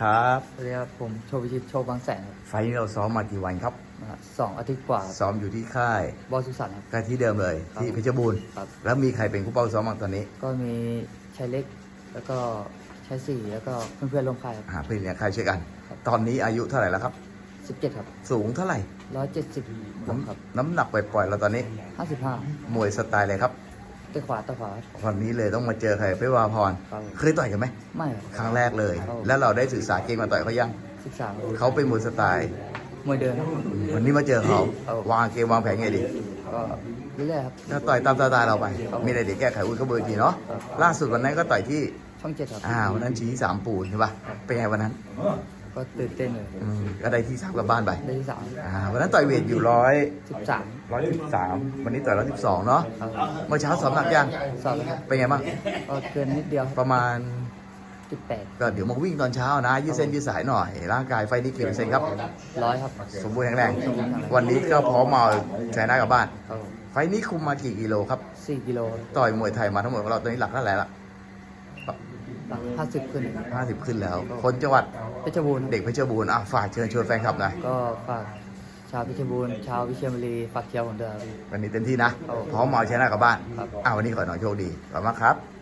ครับสวัสดีครับผมโชว์วิชิตโชว์บางแสนครับไฟล์นี้เราซ้อมมากี่วันครับนะครับสองอาทิตย์กว่าซ้อมอยู่ที่ค่ายบอลสุสันครับก็ที่เดิมเลย ครับ ที่เพชรบูรณ์ครับ แล้วมีใครเป็นผู้เป้าซ้อมบ้างตอนนี้ก็มีชายเล็กแล้วก็ชายสี่แล้วก็เพื่อนๆร่วมค่ายหาเพื่อนเนี่ยใครช่วยกัน ครับ ตอนนี้อายุเท่าไหร่แล้วครับ สิบเจ็ดครับสูงเท่าไหร่ร้อยเจ็ดสิบวกครับน้ำหนักปล่อยๆเราตอนนี้ ห้าสิบห้ามวยสไตล์เลยครับ ตะขวาตะขวา วันนี้เลยต้องมาเจอใครเพื่อวาพร ครับ เคยต่อยกันไหม ไม่คครับรั้งแรกเลยครับแล้วเราได้ศึกษาเกมมาต่อยเขายังศึกษาเขาเป็นมวยสไตล์ มวยเดินครับ วันนี้มาเจอเขาครับ วางเกมวางแผนไงดีก็เรื่อยๆครับก็ต่อยตามสไตล์เราไป ครับมีอะไรเดี๋ยวแก้ไขอุ้ยก็เบอร์ทีเนาะ ครับ ล่าสุดวันนั้นก็ต่อยที่ ช่องเจ็ดครับ อ่าวันนั้นชี้สามปูนใช่ป่ะ เป็นไงวันนั้น ก็ตื่นเต้นเลยอืมก็ได้ที่สามกลับบ้านไปได้ที่สามอ่าวันนั้นต่อยเวทอยู่ร้อยสิบสามร้อยสิบสามวันนี้ต่อยร้อยสิบสองเนาะครับเมื่อเช้าสอบหนักยังสอบครับเป็นไงบ้างก็เกินนิดเดียวประมาณสิบแปดก็เดี๋ยวมาวิ่งตอนเช้านะยืดเส้นยืดสายหน่อย ร่างกายไฟนี้กี่เปอร์เซ็นต์ครับ ร้อยครับสมบูรณ์แข็งแรงวันนี้ก็พร้อมมาชนะกลับบ้าน ครับไฟนี้คุมมากี่กิโลครับ สี่กิโลต่อยมวยไทยมาทั้งหมดของเราตอนนี้หลักเท่าไหร่ละ หลักห้าสิบขึ้นห้าสิบขึ้นแล้ว คนจังหวัดเพชรบูรณ์เด็กเพชรบูรณ์อะฝากเชิญชวนแฟนคลับหน่อยก็ฝากชาวเพชรบูรณ์ชาววิเชียรบุรีฝากเชียร์ผมด้วยครับวันนี้เต็มที่นะครับพร้อมมาเอาชนะกลับบ้าน ครับ อ่าวันนี้ขอหน่อยโชคดี ขอบคุณมากครับค